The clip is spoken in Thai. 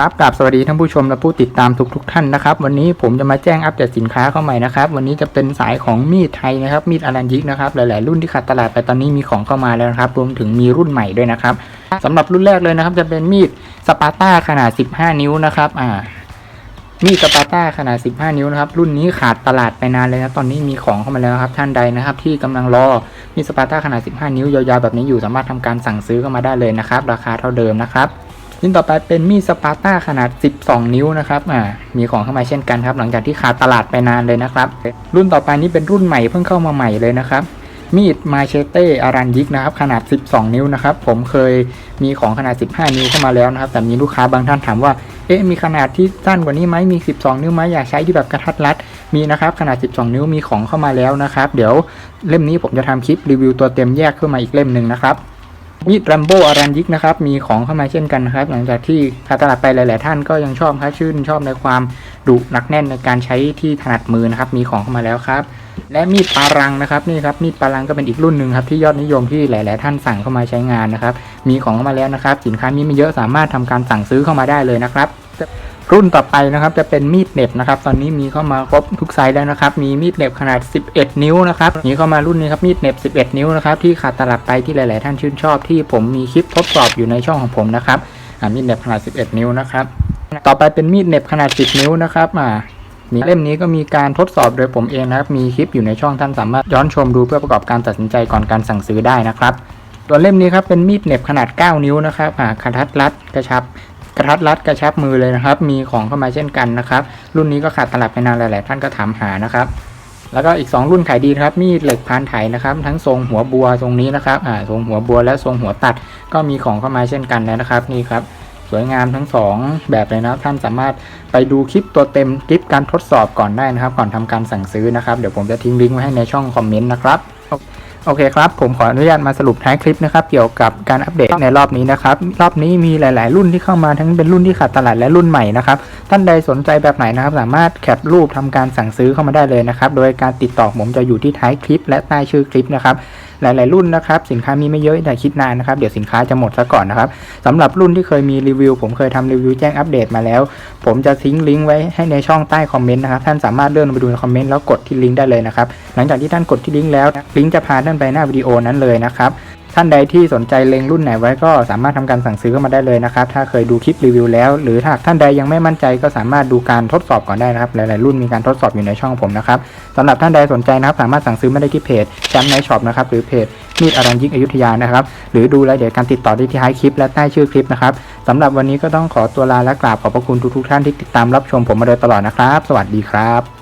ครับกับสวัสดีท่านผู้ชมและผู้ติดตามทุกทท่านนะครับวันนี้ผมจะมาแจ้งอัปเดตสินค้าเข้าใหม่นะครับวันนี้จะเป็นสายของมีดไทยนะครับมีดอารันยิกนะครับหลายๆรุ่นที่ขาดตลาดไปตอนนี้มีของเข้ามาแล้วนะครับรวมถึงมีรุ่นใหม่ด้วยนะครับสำหรับรุ่นแรกเลยนะครับ จะเป็นมีดสปาร์ต้าขนาด 15 นิ้วนะครับอ่ามีดสปาร์ต้าขนาด 15 นิ้วนะครับรุ่นนี้ขาดตลาดไปนานเลยนะตอนนี้มีของเข้ามาแล้วครับท่านใดนะครับ ที่กำลังรอมีดสปาร์ต้าขนาด 15 นิ้วยาวๆแบบนี้อยู่สามารถทำการสั่งซื้อเข้ามาได้เลยนะครับ ราคาเท่าเดิมนะครับ ชิ้นต่อไปเป็นมีดสปาร์ต้าขนาด 12 นิ้วนะครับอ่ามีของเข้ามาเช่นกันครับ หลังจากที่ขาดตลาดไปนานเลยนะครับ รุ่นต่อไปนี้เป็นรุ่นใหม่เพิ่งเข้ามาใหม่เลยนะครับ มีดมาเชเต้อารันยิกนะครับ ขนาด 12 นิ้วนะครับ ผมเคยมีของขนาด 15 นิ้วเข้ามาแล้วนะครับ แต่มีลูกค้าบางท่านถามว่า เอ๊ะ มีขนาดที่สั้นกว่านี้ไหมมี 12 นิ้วไหมอยากใช้ที่แบบกระทัดรัด มีนะครับ ขนาด 12 นิ้วมีของเข้ามาแล้วนะครับ เดี๋ยวเล่มนี้ผมจะทำคลิปรีวิวตัวเต็มแยกขึ้นมาอีกเล่มหนึ่งนะครับ มีดแรมโบ้อารันยิกนะครับ มีของเข้ามาเช่นกันนะครับ หลังจากที่ขาดตลาดไปหลาย ๆ ท่านก็ยังชอบครับชื่นชอบในความดุหนักแน่นในการใช้ที่ถนัดมือนะครับ มีของเข้ามาแล้วครับ และมีดปารังนะครับนี่ครับมีดปารังก็เป็นอีกรุ่นหนึ่งครับที่ยอดนิยมที่หลาย ๆ ท่านสั่งเข้ามาใช้งานนะครับ มีของเข้ามาแล้วนะครับ สินค้ามีไม่เยอะสามารถทำการสั่งซื้อเข้ามาได้เลยนะครับ รุ่นต่อไปนะครับจะเป็นมีดเหน็บนะครับตอนนี้มีเข้ามาครบทุกไซส์แล้วนะครับมีมีดเหน็บขนาด 11 นิ้วนะครับมีเข้ามารุ่นนี้ครับมีดเหน็บ 11 นิ้วนะครับที่ขาดตลาดไปที่หลาย ๆ ท่านชื่นชอบที่ผมมีคลิปทดสอบอยู่ในช่องของผมนะครับมีดเหน็บขนาด 11 นิ้วนะครับต่อไปเป็นมีดเหน็บขนาด 10 นิ้วนะครับอ่ามีเล่มนี้ก็มีการทดสอบโดยผมเองนะครับ มีคลิปอยู่ในช่องท่านสามารถย้อนชมดูเพื่อประกอบการตัดสินใจก่อนการสั่งซื้อได้นะครับส่วเล่มนี้ครับเป็นมีดเหน็บขนาด 9 นิ้วนะครับอ่ากระทัดรัดกระชับ กระทัดรัดกระชับมือเลยนะครับ มีของเข้ามาเช่นกันนะครับ รุ่นนี้ก็ขาดตลาดไปนานหลาย ๆ ท่านก็ถามหานะครับแล้วก็อีก 2 รุ่นขายดีครับมีดเหล็กพานไถนะครับ ทั้งทรงหัวบัวทรงนี้นะครับอ่าทรงหัวบัวและทรงหัวตัด ก็มีของเข้ามาเช่นกันแล้วนะครับนี่ครับสวยงามทั้ง 2 แบบเลยนะครับท่านสามารถไปดูคลิปตัวเต็มคลิปการทดสอบก่อนได้นะครับ ก่อนทำการสั่งซื้อนะครับ เดี๋ยวผมจะทิ้งลิงก์ไว้ให้ในช่องคอมเมนต์นะครับ โอเคครับ ผมขออนุญาตมาสรุปท้ายคลิปนะครับ เกี่ยวกับการอัปเดตในรอบนี้นะครับ รอบนี้มีหลาย ๆ รุ่นที่เข้ามาทั้งเป็นรุ่นที่ขาดตลาดและรุ่นใหม่นะครับ ท่านใดสนใจแบบไหนนะครับ สามารถแคปรูปทำการสั่งซื้อเข้ามาได้เลยนะครับ โดยการติดต่อผมจะอยู่ที่ท้ายคลิป และใต้ชื่อคลิปนะครับ หลายๆรุ่นนะครับสินค้ามีไม่เยอะแต่คิดนานนะครับเดี๋ยวสินค้าจะหมดซะก่อนนะครับสำหรับรุ่นที่เคยมีรีวิว ผมเคยทำรีวิวแจ้งอัปเดตมาแล้ว ผมจะทิ้งลิงก์ไว้ให้ในช่องใต้คอมเมนต์นะครับท่านสามารถเลื่อนไปดูในคอมเมนต์แล้วกดที่ลิงก์ได้เลยนะครับหลังจากที่ท่านกดที่ลิงก์แล้วลิงก์จะพาท่านไปหน้าวิดีโอนั้นเลยนะครับ ท่านใดที่สนใจเล็งรุ่นไหนไว้ก็สามารถทำการสั่งซื้อเข้ามาได้เลยนะครับ ถ้าเคยดูคลิปรีวิวแล้ว หรือถ้าท่านใดยังไม่มั่นใจก็สามารถดูการทดสอบก่อนได้นะครับ หลายๆรุ่นมีการทดสอบอยู่ในช่องผมนะครับสำหรับท่านใดสนใจนะครับ สามารถสั่งซื้อมาได้ที่เพจแชมป์ไนช็อปนะครับหรือเพจมีดอารันยิกอยุธยานะครับ หรือดูรายละเอียดการติดต่อได้ที่ท้ายคลิปและใต้ชื่อคลิปนะครับสำหรับวันนี้ก็ต้องขอตัวลาและกราบขอบพระคุณทุกๆท่านที่ติดตามรับชมผมมาโดยตลอดนะครับ สวัสดีครับ